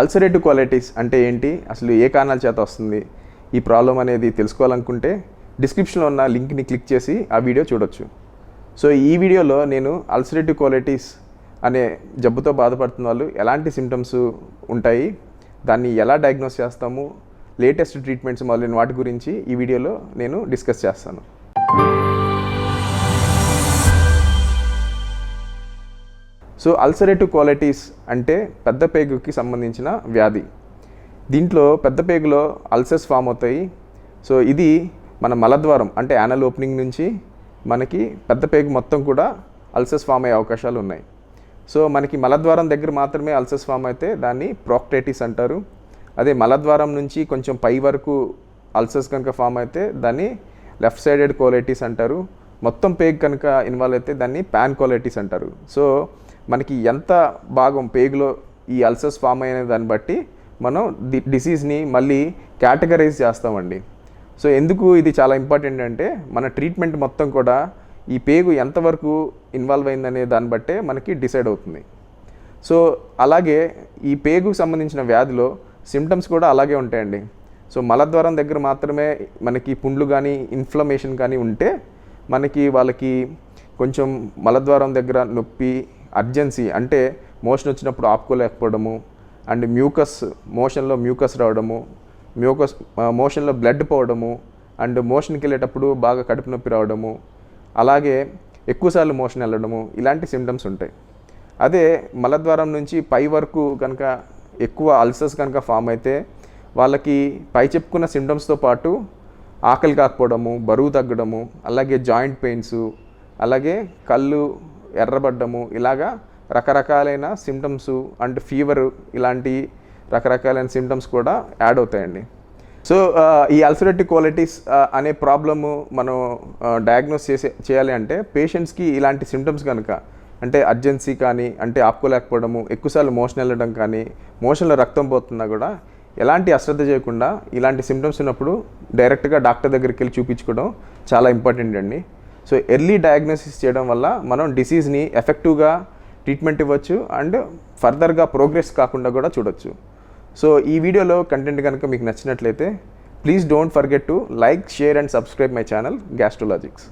Ulcerative qualities అంటే ఏంటి? అసలు ఏ కారణాల చేత వస్తుంది? ఈ ప్రాబ్లం అనేది తెలుసుకోవాలనుకుంటే డిస్క్రిప్షన్లో ఉన్న లింక్ని క్లిక్ చేసి ఆ వీడియో చూడొచ్చు. సో ఈ వీడియోలో నేను అల్సరేటివ్ క్వాలిటీస్ అనే జబ్బుతో బాధపడుతున్న వాళ్ళు ఎలాంటి సిమ్టమ్స్ ఉంటాయి? దాన్ని ఎలా డయాగ్నోస్ చేస్తాము? లేటెస్ట్ ట్రీట్మెంట్స్ మొదలైన వాటి గురించి ఈ వీడియోలో నేను డిస్కస్ చేస్తాను. సో అల్సరేటివ్ క్వాలిటీస్ అంటే పెద్ద పేగుకి సంబంధించిన వ్యాధి. దీంట్లో పెద్ద పేగులో అల్సర్స్ ఫామ్ అవుతాయి. సో ఇది మన మలద్వారం అంటే యానల్ ఓపెనింగ్ నుంచి మనకి పెద్ద పేగు మొత్తం కూడా అల్సర్స్ ఫామ్ అయ్యే అవకాశాలు ఉన్నాయి. సో మనకి మలద్వారం దగ్గర మాత్రమే అల్సర్స్ ఫామ్ అయితే దాన్ని ప్రోక్టైటిస్ అంటారు. అదే మలద్వారం నుంచి కొంచెం పై వరకు అల్సర్స్ కనుక ఫామ్ అయితే దాన్ని లెఫ్ట్ సైడెడ్ క్వాలిటీస్ అంటారు. మొత్తం పేగ్ కనుక ఇన్వాల్వ్ అయితే దాన్ని పాన్ క్వాలిటీస్ అంటారు. సో మనకి ఎంత భాగం పేగులో ఈ అల్సర్స్ ఫామ్ అయిన దాన్ని బట్టి మనం ది డిసీజ్ని మళ్ళీ కేటగరైజ్ చేస్తామండి. సో ఎందుకు ఇది చాలా ఇంపార్టెంట్ అంటే మన ట్రీట్మెంట్ మొత్తం కూడా ఈ పేగు ఎంతవరకు ఇన్వాల్వ్ అయిందనే దాన్ని బట్టే మనకి డిసైడ్ అవుతుంది. సో అలాగే ఈ పేగుకు సంబంధించిన వ్యాధిలో సిమ్టమ్స్ కూడా అలాగే ఉంటాయండి. సో మలద్వారం దగ్గర మాత్రమే మనకి పుండ్లు కానీ ఇన్ఫ్లమేషన్ కానీ ఉంటే మనకి వాళ్ళకి కొంచెం మలద్వారం దగ్గర నొప్పి అర్జెన్సీ అంటే మోషన్ వచ్చినప్పుడు ఆపుకోలేకపోవడము అండ్ మ్యూకస్ మోషన్లో మ్యూకస్ రావడము మ్యూకస్ మోషన్లో బ్లడ్ పోవడము అండ్ మోషన్కి వెళ్ళేటప్పుడు బాగా కడుపు నొప్పి రావడము అలాగే ఎక్కువసార్లు మోషన్ వెళ్ళడము ఇలాంటి సిమ్టమ్స్ ఉంటాయి. అదే మలద్వారం నుంచి పై వరకు కనుక ఎక్కువ అల్సర్స్ కనుక ఫామ్ అయితే వాళ్ళకి పై చెప్పుకున్న సిమ్టమ్స్తో పాటు ఆకలి కాకపోవడము బరువు తగ్గడము అలాగే జాయింట్ పెయిన్స్ అలాగే కళ్ళు ఎర్రబడ్డము ఇలాగా రకరకాలైన సిమ్టమ్స్ అండ్ ఫీవర్ ఇలాంటి రకరకాలైన సిమ్టమ్స్ కూడా యాడ్ అవుతాయండి. సో uh, ఈ అల్సరేటివ్ క్వాలిటీస్ uh, అనే ప్రాబ్లము మనం uh, డయాగ్నోస్ చేసే చేయాలి అంటే పేషెంట్స్కి ఇలాంటి సిమ్టమ్స్ కనుక అంటే అర్జెన్సీ కానీ అంటే ఆపుకోలేకపోవడము ఎక్కువసార్లు మోషన్ వెళ్ళడం కానీ మోషన్లో రక్తం పోతున్నా కూడా ఎలాంటి అశ్రద్ధ చేయకుండా ఇలాంటి సిమ్టమ్స్ ఉన్నప్పుడు డైరెక్ట్గా డాక్టర్ దగ్గరికి వెళ్ళి చూపించుకోవడం చాలా ఇంపార్టెంట్ అండి. సో ఎర్లీ డయాగ్నోసిస్ చేయడం వల్ల మనం డిసీజ్ని ఎఫెక్టివ్గా ట్రీట్మెంట్ ఇవ్వచ్చు అండ్ ఫర్దర్గా ప్రోగ్రెస్ కాకుండా కూడా చూడొచ్చు. సో ఈ వీడియోలో కంటెంట్ కనుక మీకు నచ్చినట్లయితే please don't forget to like share and subscribe my channel Gastrologics.